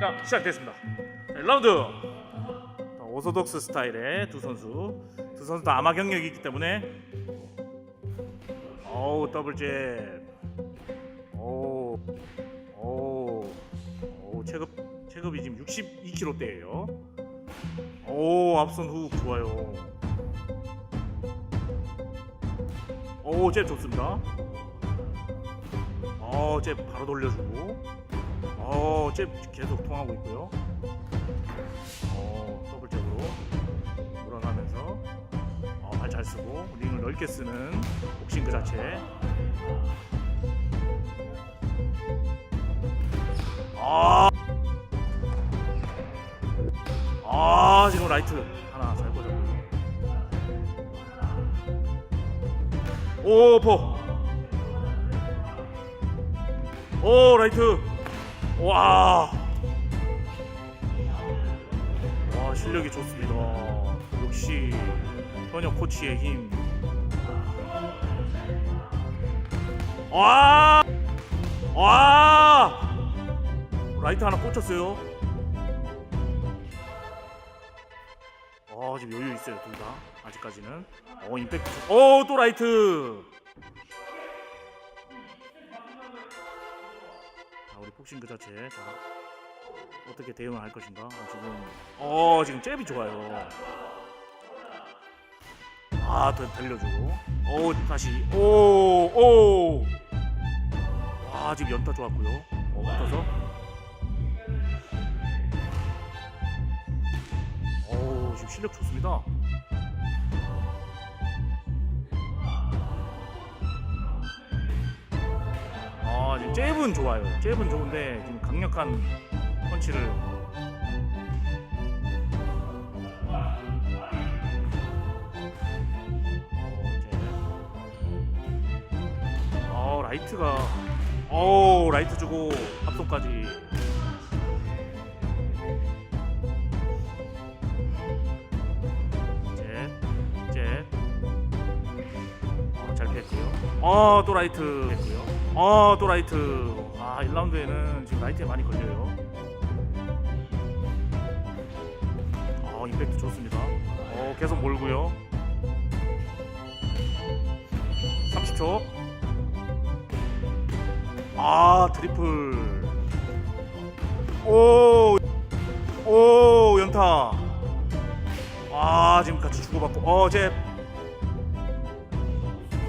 자 시작됐습니다. 자, 1라운드 자, 오소독스 스타일의 두 선수 두 선수 다 아마 경력이 있기 때문에 어우 더블 잽 오우 오우 오우 체급 체급이 지금 62kg대예요. 오 앞선 훅 좋아요. 오잽 좋습니다. 어잽 바로 돌려주고 어 잽 계속 통하고 있고요. 어 더블 잽으로 몰아가면서 어, 발잘 쓰고 링을 넓게 쓰는 복싱 그 자체. 아, 아 지금 라이트 하나 잘 꽂았고요. 오 포. 오 라이트. 와. 와 실력이 좋습니다. 역시 현역 코치의 힘. 와. 와. 라이트 하나 꽂혔어요. 어 지금 여유 있어요 둘 다. 아직까지는. 어 임팩트. 어 또 라이트. 우리 폭싱 그 자체. 자 어떻게 대응을 할 것인가? 아, 지금 어 지금 잽이 좋아요. 아, 더 달려주고. 오, 다시. 오, 오. 와, 지금 연타 좋았고요. 어, 붙어서. 오, 지금 실력 좋습니다. 아, 지금 잽은 좋아요. 잽은 좋은데 지금 강력한 펀치를. 어 라이트가. 어 라이트 주고 합동까지. jetjet어잘 피했고요. 어또 라이트. 했고요 어 또 라이트. 아 1라운드에는 지금 라이트에 많이 걸려요. 어 임팩트 좋습니다. 어 계속 몰고요. 30초. 아 트리플. 오, 오 연타. 아 지금 같이 주고받고. 어제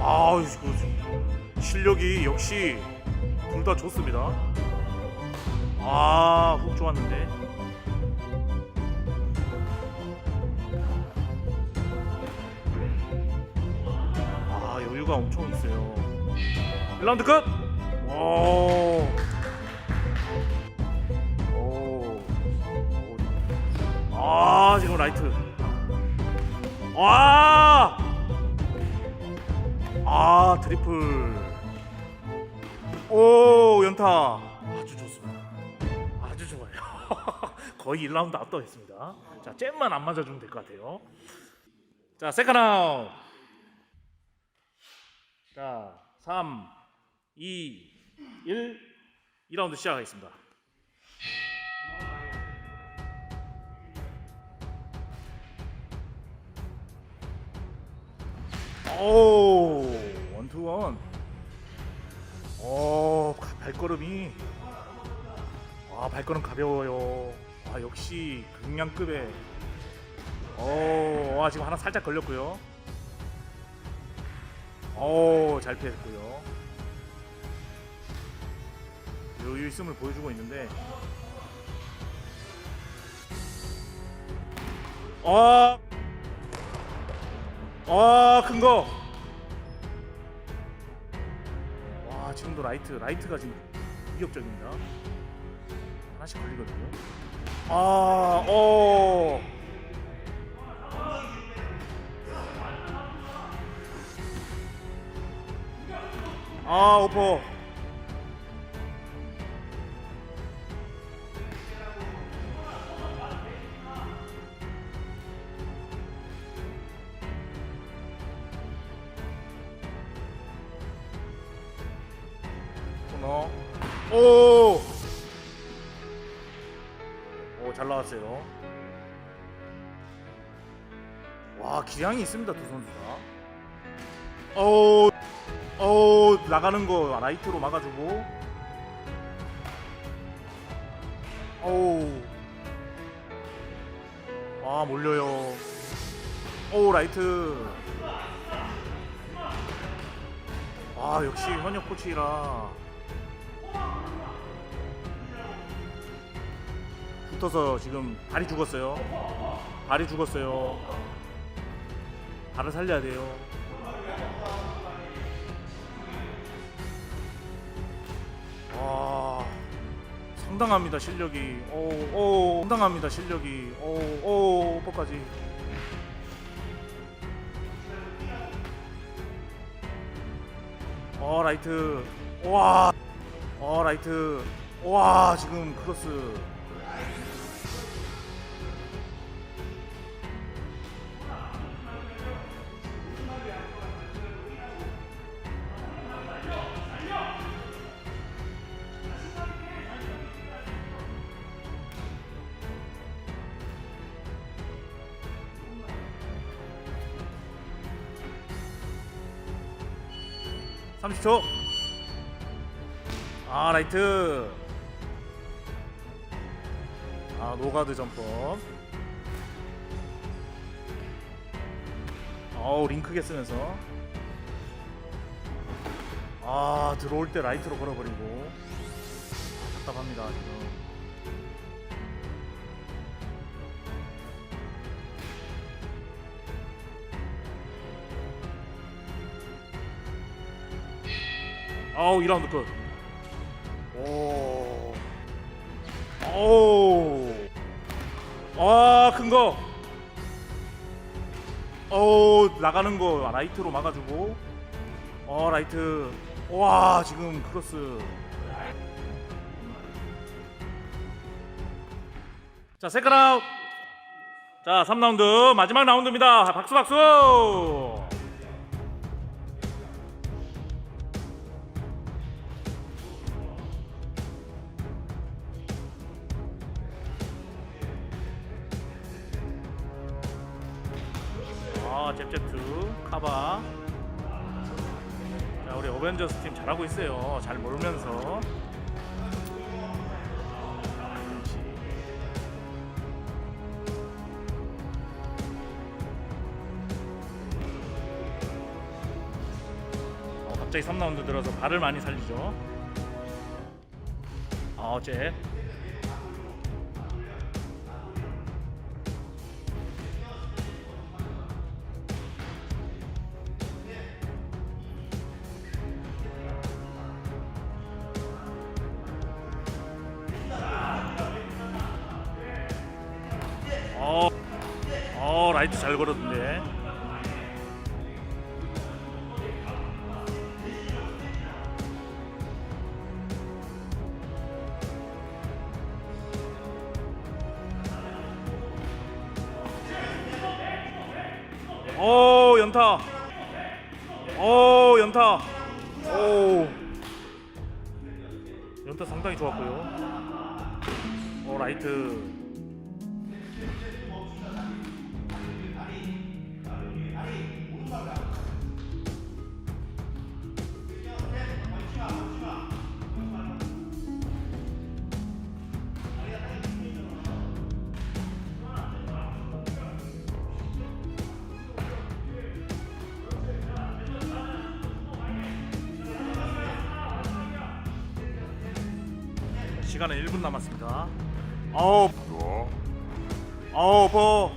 아 이거 실력이 역시 둘 다 좋습니다 아 훅 좋았는데 아 여유가 엄청 있어요 1라운드 끝! 오. 오. 오. 아 지금 라이트 와! 아 트리플 오 연타. 아주 좋습니다. 아주 좋아요. 거의 1라운드 압도했습니다. 자 잼만 안 맞아주면 될 것 같아요. 자 세컨 아웃 자 3, 2, 1 2라운드 시작하겠습니다. 오 원투원 오 가- 발걸음이. 아 발걸음 가벼워요. 아 역시 극량급의 오와 지금 하나 살짝 걸렸고요. 오잘 피했고요. 여유 있음을 보여주고 있는데. 어 아, 큰 거. 지금도 라이트, 라이트가 지금 위협적입니다. 하나씩 걸리거든요. 아, 어. 아, 오퍼. 코너. 오. 오, 잘 나왔어요. 와, 기량이 있습니다, 두 선수 다. 오, 오, 나가는 거 라이트로 막아주고. 오, 아, 몰려요. 오, 라이트. 아, 역시 현역 코치라. 붙어서 지금 발이 죽었어요. 발이 죽었어요. 발을 살려야 돼요. 와 상당합니다 실력이. 오 오 상당합니다 실력이. 오 오 오퍼까지. 어 라이트. 와. 어 라이트. 와 지금 크로스. 삼십 초아 라이트. 아 노가드 점퍼. 어우 링크게 쓰면서. 아 들어올 때 라이트로 걸어버리고. 아, 답답합니다 지금. 아우 2라운드 끝. 오. 오. 아, 큰 거. 오, 나가는 거 라이트로 막아주고. 어, 라이트. 와, 지금 크로스. 자, 세컨 아웃. 자, 3라운드 마지막 라운드입니다. 박수 박수. 자, 우리 어벤져스 팀 잘하고 있어요. 잘 몰면서. 어, 갑자기 3라운드 들어서 발을 많이 살리죠. 아, 잽. 라이트 잘 걸었는데. 오 연타. 오 연타. 오 연타 상당히 좋았고요. 오 라이트. 시간은 1분 남았습니다. 아우, 아우, 버,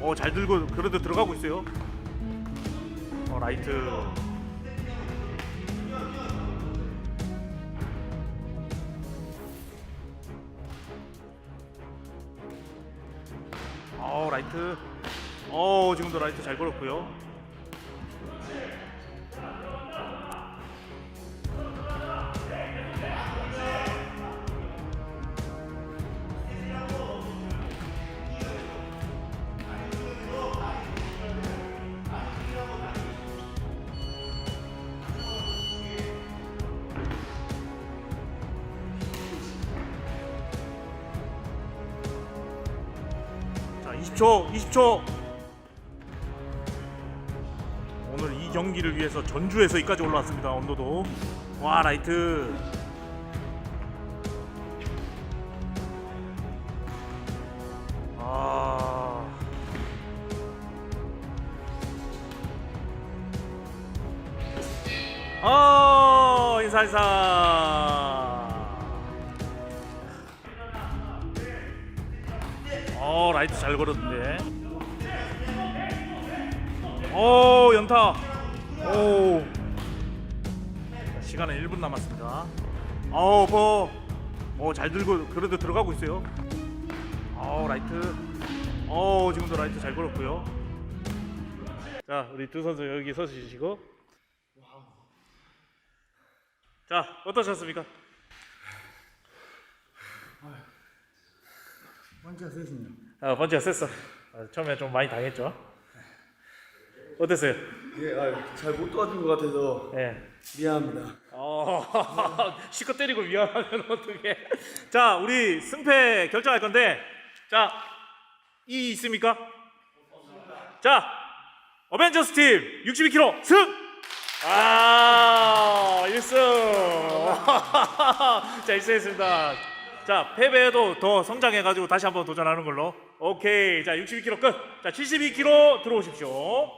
어, 잘 들고 그래도 들어가고 있어요. 어, 라이트. 어, 라이트. 어, 지금도 라이트 잘 걸었고요. 20초, 20초. 오늘 이 경기를 위해서 전주에서 여기까지 올라왔습니다. 온도도. 와 라이트. 아. 어 인사 인사. 어 라이트 잘 걸었는데. 오 연타. 오. 자, 시간은 1분 남았습니다. 어우 버. 어잘 들고 그래도 들어가고 있어요. 어 라이트. 어 지금도 라이트 잘 걸었고요. 자 우리 두 선수 여기 서 주시고. 자 어떠셨습니까? 먼저 세시네요. 아 번지가 셌어. 아, 처음에 좀 많이 당했죠. 어땠어요? 예, 아, 잘못 도와준 것 같아서 예. 미안합니다. 어, 실컷 때리고 미안하면 어떡해. 자, 우리 승패 결정할 건데, 자, 이 있습니까? 자, 어벤져스 팀 62kg 승! 아, 1승! 자, 1승 했습니다. 자, 패배해도 더 성장해가지고 다시 한번 도전하는 걸로. 오케이. 자, 62kg 끝. 자, 72kg 들어오십시오.